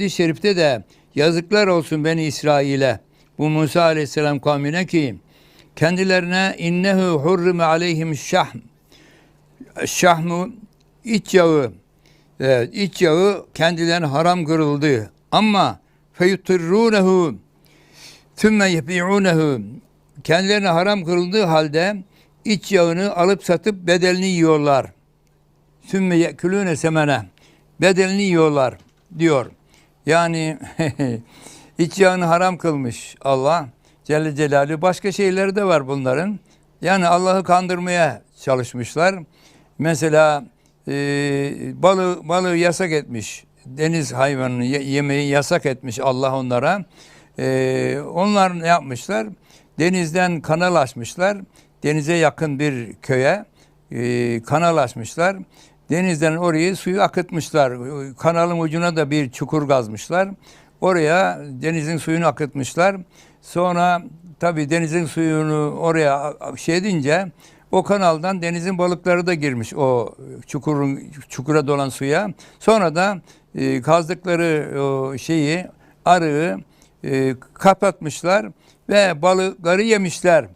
Hadis-i şerifte de yazıklar olsun beni İsrail'e. Bu Musa aleyhisselam kavmine ki kendilerine innehu hurrime aleyhim şahm. Şahmu iç yağı. Evet, iç yağı kendilerine haram kırıldı. Ama feyutirrunehu Tümme yebi'unehu kendilerine haram kılındığı halde iç yağını alıp satıp bedelini yiyorlar. Sümme yekulune semene bedelini yiyorlar diyor. Yani iç yağını haram kılmış Allah Celle Celaluhu. Başka şeyleri de var bunların. Yani Allah'ı kandırmaya çalışmışlar. Mesela e, balığı, balığı yasak etmiş. Deniz hayvanını ye- yemeyi yasak etmiş Allah onlara. E, onlar ne yapmışlar? Denizden kanal açmışlar. Denize yakın bir köye e, kanal açmışlar. Denizden orayı suyu akıtmışlar. Kanalın ucuna da bir çukur kazmışlar. Oraya denizin suyunu akıtmışlar. Sonra tabii denizin suyunu oraya şey edince o kanaldan denizin balıkları da girmiş o çukurun çukura dolan suya. Sonra da e, kazdıkları o şeyi arığı e, kapatmışlar ve balıkları yemişler.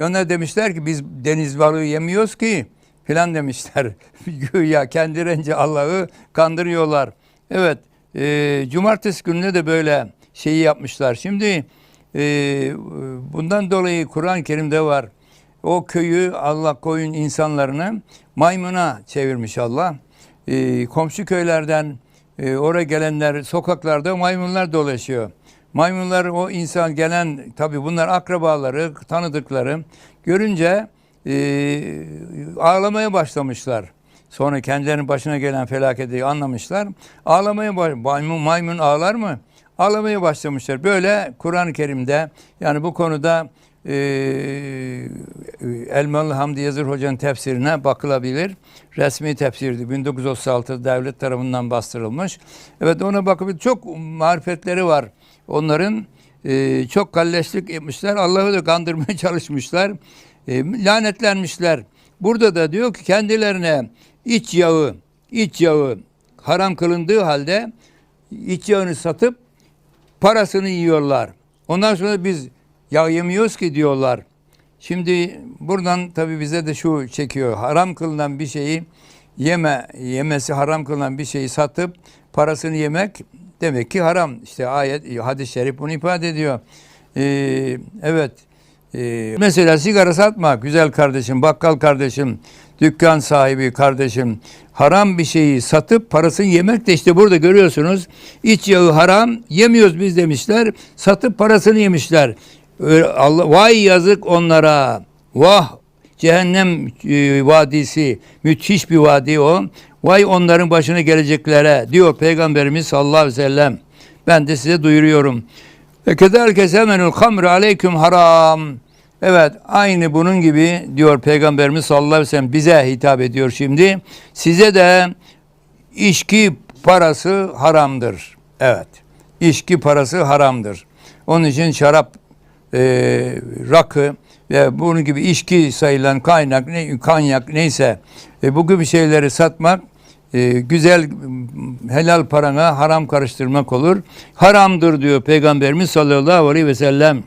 Onlar demişler ki biz deniz balığı yemiyoruz ki filan demişler. Güya kendilerince Allah'ı kandırıyorlar. Evet, e, cumartesi gününe de böyle şeyi yapmışlar. Şimdi e, bundan dolayı Kur'an-ı Kerim'de var. O köyü Allah koyun insanlarını maymuna çevirmiş Allah. E, komşu köylerden e, oraya gelenler sokaklarda maymunlar dolaşıyor. Maymunlar o insan gelen tabi bunlar akrabaları, tanıdıkları görünce e, ağlamaya başlamışlar. Sonra kendilerinin başına gelen felaketi anlamışlar. Ağlamaya maymun, maymun ağlar mı? Ağlamaya başlamışlar. Böyle Kur'an-ı Kerim'de yani bu konuda e, Elmalı Hamdi Yazır Hoca'nın tefsirine bakılabilir. Resmi tefsirdi. 1936 devlet tarafından bastırılmış. Evet ona bakabilir. Çok marifetleri var. Onların e, çok kalleşlik yapmışlar. Allah'ı da kandırmaya çalışmışlar. E, lanetlenmişler. Burada da diyor ki kendilerine iç yağı, iç yağı haram kılındığı halde iç yağını satıp parasını yiyorlar. Ondan sonra biz yağ yemiyoruz ki diyorlar. Şimdi buradan tabii bize de şu çekiyor. Haram kılınan bir şeyi yeme, yemesi haram kılınan bir şeyi satıp parasını yemek demek ki haram. İşte ayet, hadis-i şerif bunu ifade ediyor. Ee, evet. Ee, mesela sigara satma güzel kardeşim, bakkal kardeşim, dükkan sahibi kardeşim. Haram bir şeyi satıp parasını yemek de işte burada görüyorsunuz. İç yağı haram, yemiyoruz biz demişler. Satıp parasını yemişler. Öyle Allah, vay yazık onlara. Vah cehennem e, vadisi müthiş bir vadi o. Vay onların başına geleceklere diyor Peygamberimiz sallallahu aleyhi ve sellem. Ben de size duyuruyorum. Ve kederke semenul hamr aleyküm haram. Evet aynı bunun gibi diyor Peygamberimiz sallallahu aleyhi ve sellem bize hitap ediyor şimdi. Size de içki parası haramdır. Evet. İçki parası haramdır. Onun için şarap, e, rakı ve bunun gibi içki sayılan kaynak, ne, kanyak neyse e, bu gibi şeyleri satmak e, güzel helal parana haram karıştırmak olur. Haramdır diyor Peygamberimiz sallallahu aleyhi ve sellem.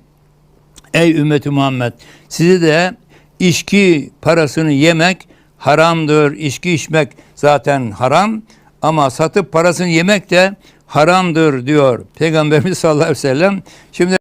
Ey ümmeti Muhammed sizi de içki parasını yemek haramdır. İçki içmek zaten haram ama satıp parasını yemek de haramdır diyor Peygamberimiz sallallahu aleyhi ve sellem. Şimdi